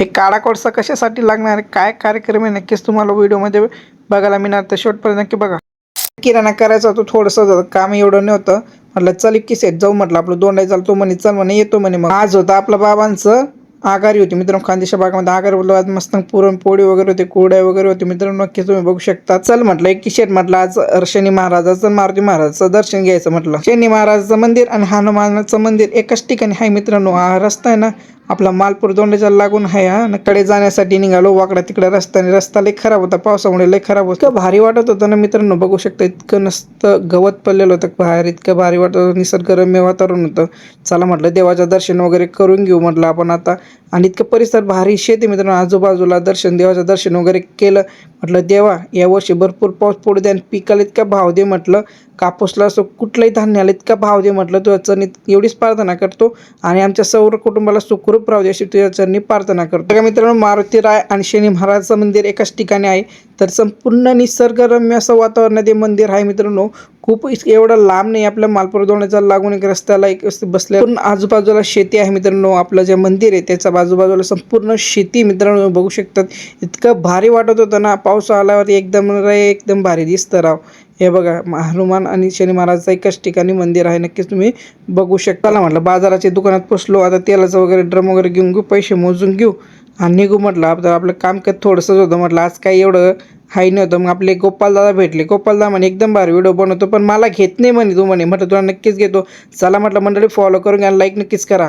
हे काळा कोळसा कशासाठी लागणार? आहे काय कार्यक्रम आहे? नक्कीच तुम्हाला व्हिडिओमध्ये बघायला मिळणार. तर शेवटपर्यंत नक्की बघा. किराणा करायचा होतो थोडंसं काम एवढं नव्हतं. म्हटलं चल किसेत जाऊ म्हटलं आपलं दोंडाय चालतो तो म्हणे चल म्हणे येतो म्हणे. मग आज होतं आपल्या बाबांचं आघारी होती. मित्रांनो खानदेशा भागामध्ये आगारी बोललो आज मस्त पुरणपोळी वगैरे होते कोड्या वगैरे होते. मित्रांनो नक्की तुम्ही बघू शकता. चल म्हटलं एक किशेट म्हटलं आज शनी महाराजाचं मारुती महाराजाचं दर्शन घ्यायचं म्हटलं. शनी महाराजाचं मंदिर आणि हनुमानाचं मंदिर एकाच ठिकाणी आहे मित्रांनो. हा रस्ता आहे ना आपला मालपूर दोंडाच्या लागून आहे हा. न कडे जाण्यासाठी निघालो वाकडा तिकडे रस्त्याने रस्ता लय खराब होता पावसामुळे लय खराब होता. भारी वाटत होतं ना मित्रांनो बघू शकता इतकं नसतं गवत पडलेलं होतं बाहेर इतकं भारी वाटत होतं निसर्गरम्य वातावरण होतं. चला म्हटलं देवाचं दर्शन वगैरे करून घेऊ म्हटलं आपण आता. आणि इतकं परिसर भारी शेती मित्रांनो आजूबाजूला दर्शन देवाचं दर्शन वगैरे केलं. म्हटलं देवा यावर्षी भरपूर पाऊस पडू दे आणि पिकाला इतका भाव दे म्हटलं. कापूसला असो कुठल्याही धान्याला इतका भाव दे म्हटलं. तुझ्या चरणी एवढीच प्रार्थना करतो. आणि आमच्या सौर कुटुंबाला सुखरूप राहू दे अशी तुझ्या चरणी प्रार्थना करतो. का मित्रांनो मारुती राय आणि शनी महाराजचं मंदिर एकाच ठिकाणी आहे. तर संपूर्ण निसर्गरम्य असं वातावरणात मंदिर आहे मित्रांनो. खूप एवढं लांब नाही आपल्या मालपूर दोण्याचा लागून एक रस्त्याला एक बसल्या पूर्ण आजूबाजूला शेती आहे मित्रांनो. आपलं जे मंदिर आहे त्याच्या बाजूबाजूला संपूर्ण शेती मित्रांनो बघू शकतात. इतकं भारी वाटत होतं ना. पाऊस आल्यावरती एकदम रे एकदम भारी दिसतं राव. हे बघा हनुमान आणि शनी महाराजचं एकाच ठिकाणी मंदिर आहे. नक्कीच तुम्ही बघू शकता. म्हटलं बाजाराच्या दुकानात पोचलो. आता तेलाचं वगैरे ड्रम वगैरे घेऊन घेऊ पैसे मोजून घेऊ. आणि निघू म्हटलं तर आपलं काम कर थोडंसंच होतं म्हटलं आज काही एवढं हाय नव्हतं. मग आपले गोपालदादा भेटले. गोपालदा म्हणे एकदम भारी व्हिडिओ बनवतो पण मला घेत नाही म्हणे तू म्हणे. म्हटलं तुला नक्कीच घेतो. चला म्हटलं मंडळी फॉलो करून घ्या लाईक नक्कीच करा.